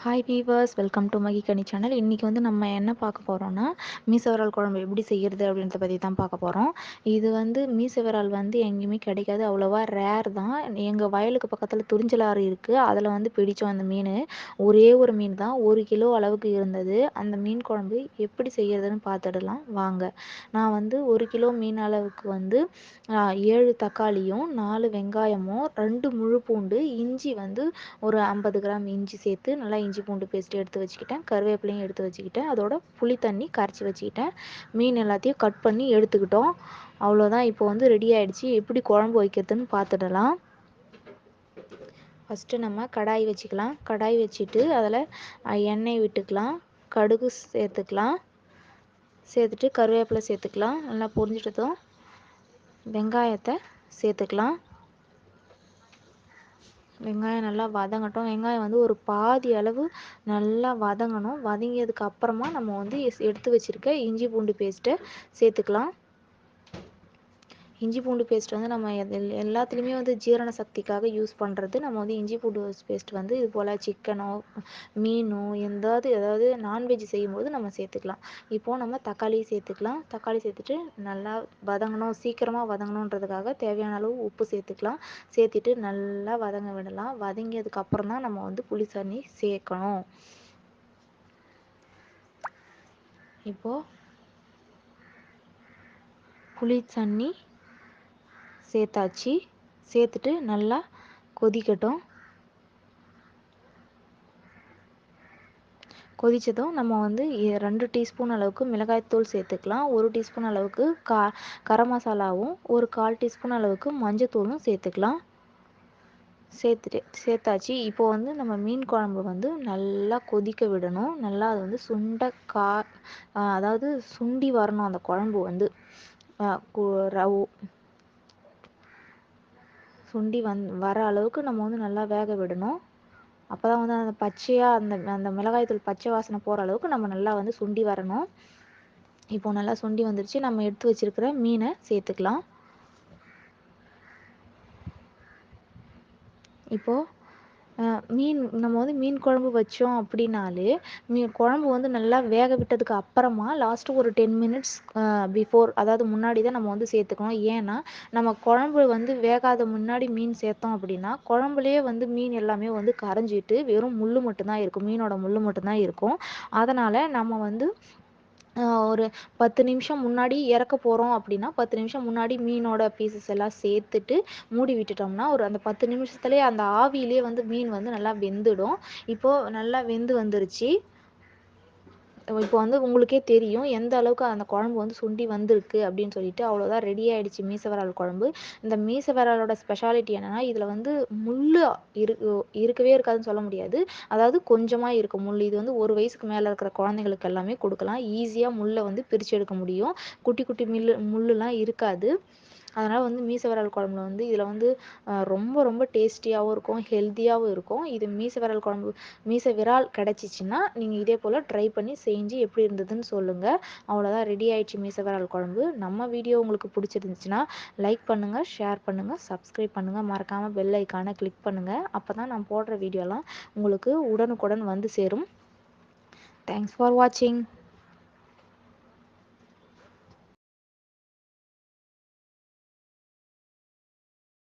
Hi viewers welcome to Magi Kani channel இன்றைக்கி வந்து நம்ம என்ன பார்க்க போகிறோன்னா மீசவரால் குழம்பு எப்படி செய்கிறது அப்படின்றத பற்றி தான் பார்க்க போகிறோம் இது வந்து மீசவரால் வந்து எங்கேயுமே கிடைக்காது. அவ்வளோவா ரேர் தான். எங்கள் வயலுக்கு பக்கத்தில் துறிஞ்சலாறு இருக்குது அதில் வந்து பிடிச்சோம் அந்த மீன். ஒரே ஒரு மீன் தான். ஒரு கிலோ அளவுக்கு இருந்தது. அந்த மீன் குழம்பு எப்படி செய்கிறதுன்னு பார்த்துடலாம். வாங்க. நான் வந்து ஒரு கிலோ மீன் அளவுக்கு வந்து ஏழு தக்காளியும் நாலு வெங்காயமும் ரெண்டு முழு பூண்டு இஞ்சி வந்து ஒரு ஐம்பது கிராம் இஞ்சி சேர்த்து நல்லா இஞ்சி பூண்டு பேஸ்ட்டு எடுத்து வச்சுக்கிட்டேன். கருவேப்பிலையும் எடுத்து வச்சுக்கிட்டேன். அதோட புளி தண்ணி கரைச்சி வச்சுக்கிட்டேன். மீன் எல்லாத்தையும் கட் பண்ணி எடுத்துக்கிட்டோம். அவ்வளோதான் இப்போ வந்து ரெடி ஆகிடுச்சி எப்படி குழம்பு வைக்கிறதுன்னு பார்த்துடலாம். ஃபஸ்ட்டு நம்ம கடாய் வச்சுக்கலாம். கடாய் வச்சுட்டு அதில் எண்ணெய் விட்டுக்கலாம். கடுகு சேர்த்துக்கலாம். சேர்த்துட்டு கருவேப்பிலை சேர்த்துக்கலாம். நல்லா பொரிஞ்சிட்டதும் வெங்காயத்தை சேர்த்துக்கலாம். வெங்காயம் நல்லா வதங்கட்டும். வெங்காயம் வந்து ஒரு பாதி அளவு நல்லா வதங்கணும். வதங்கியதுக்கு அப்புறமா நம்ம வந்து எடுத்து வச்சுருக்க இஞ்சி பூண்டு பேஸ்ட்டை சேர்த்துக்கலாம். இஞ்சி பூண்டு பேஸ்ட் வந்து நம்ம எல்லாத்துலேயுமே வந்து ஜீரண சக்திக்காக யூஸ் பண்ணுறது நம்ம வந்து இஞ்சி பூண்டு பேஸ்ட் வந்து இது போல் சிக்கனோ மீனோ எந்தாவது ஏதாவது நான்வெஜ் செய்யும்போது நம்ம சேர்த்துக்கலாம். இப்போது நம்ம தக்காளி சேர்த்துக்கலாம். தக்காளி சேர்த்துட்டு நல்லா வதங்கணும் சீக்கிரமாக வதங்கணுன்றதுக்காக தேவையான அளவு உப்பு சேர்த்துக்கலாம். சேர்த்துட்டு நல்லா வதங்க விடலாம். வதங்கியதுக்கப்புறம் தான் நம்ம வந்து புளி தண்ணி சேர்க்கணும். இப்போது புளி தண்ணி சேர்த்தாச்சு. சேர்த்துட்டு நல்லா கொதிக்கட்டும். கொதித்ததும் நம்ம வந்து ரெண்டு டீஸ்பூன் அளவுக்கு மிளகாய்த்தூள் சேர்த்துக்கலாம். ஒரு டீஸ்பூன் அளவுக்கு கா கரம் மசாலாவும் ஒரு கால் டீஸ்பூன் அளவுக்கு மஞ்சத்தூளும் சேர்த்துக்கலாம். சேர்த்துட்டு சேர்த்தாச்சு. இப்போ வந்து நம்ம மீன் குழம்பு வந்து நல்லா கொதிக்க விடணும். நல்லா அது வந்து சுண்ட கா அதாவது சுண்டி வரணும் அந்த குழம்பு வந்து. ரவு சுண்டி வந் வர அளவுக்கு நம்ம வந்து நல்லா வேக விடணும். அப்போ தான் வந்து அந்த பச்சையாக அந்த அந்த மிளகாய்த்தூள் பச்சை வாசனை போகிற அளவுக்கு நம்ம நல்லா வந்து சுண்டி வரணும். இப்போ நல்லா சுண்டி வந்துருச்சு. நம்ம எடுத்து வச்சுருக்கிற மீனை சேர்த்துக்கலாம். இப்போது மீன் நம்ம வந்து மீன் குழம்பு வச்சோம் அப்படின்னாலே மீ குழம்பு வந்து நல்லா வேக விட்டதுக்கு அப்புறமா லாஸ்ட்டு ஒரு டென் மினிட்ஸ் பிஃபோர் அதாவது முன்னாடி தான் நம்ம வந்து சேர்த்துக்கணும். ஏன்னா நம்ம குழம்பு வந்து வேகாத முன்னாடி மீன் சேர்த்தோம் அப்படின்னா குழம்புலேயே வந்து மீன் எல்லாமே வந்து கரைஞ்சிட்டு வெறும் முள் மட்டும்தான் இருக்கும். மீனோட முள் மட்டும்தான் இருக்கும். அதனால் நம்ம வந்து ஒரு பத்து நிமிஷம் முன்னாடி இறக்க போகிறோம் அப்படின்னா பத்து நிமிஷம் முன்னாடி மீனோட பீசஸ் எல்லாம் சேர்த்துட்டு மூடி விட்டுட்டோம்னா ஒரு அந்த பத்து நிமிஷத்துலேயே அந்த ஆவியிலே வந்து மீன் வந்து நல்லா வெந்துடும். இப்போது நல்லா வெந்து வந்துருச்சு. இப்போ வந்து உங்களுக்கே தெரியும் எந்த அளவுக்கு அந்த குழம்பு வந்து சுண்டி வந்திருக்கு அப்படின்னு சொல்லிட்டு அவ்வளோதான் ரெடி ஆயிடுச்சு மீசவரால் குழம்பு. இந்த மீசவராலோட ஸ்பெஷாலிட்டி என்னென்னா இதில் வந்து முள் இரு இருக்கவே இருக்காதுன்னு சொல்ல முடியாது. அதாவது கொஞ்சமாக இருக்கும் முள் இது வந்து ஒரு வயசுக்கு மேலே இருக்கிற குழந்தைங்களுக்கு எல்லாமே கொடுக்கலாம். ஈஸியாக முள்ளை வந்து பிரித்து எடுக்க முடியும். குட்டி குட்டி மில்லு முள்ளுலாம் இருக்காது. அதனால் வந்து மீச குழம்புல வந்து இதில் வந்து ரொம்ப ரொம்ப டேஸ்டியாகவும் இருக்கும் ஹெல்த்தியாகவும் இருக்கும். இது மீச குழம்பு மீச விரால் கிடச்சிச்சின்னா நீங்கள் இதே போல் ட்ரை பண்ணி செஞ்சு எப்படி இருந்ததுன்னு சொல்லுங்கள் அவ்வளோதான் ரெடி ஆயிடுச்சு மீச குழம்பு. நம்ம வீடியோ உங்களுக்கு பிடிச்சிருந்துச்சுன்னா லைக் பண்ணுங்கள் ஷேர் பண்ணுங்கள் சப்ஸ்கிரைப் பண்ணுங்கள் மறக்காமல் பெல் ஐக்கானை கிளிக் பண்ணுங்கள் அப்போ தான் நான் போடுற வீடியோலாம் உங்களுக்கு உடனுக்குடன் வந்து சேரும். தேங்க்ஸ் ஃபார் வாட்சிங்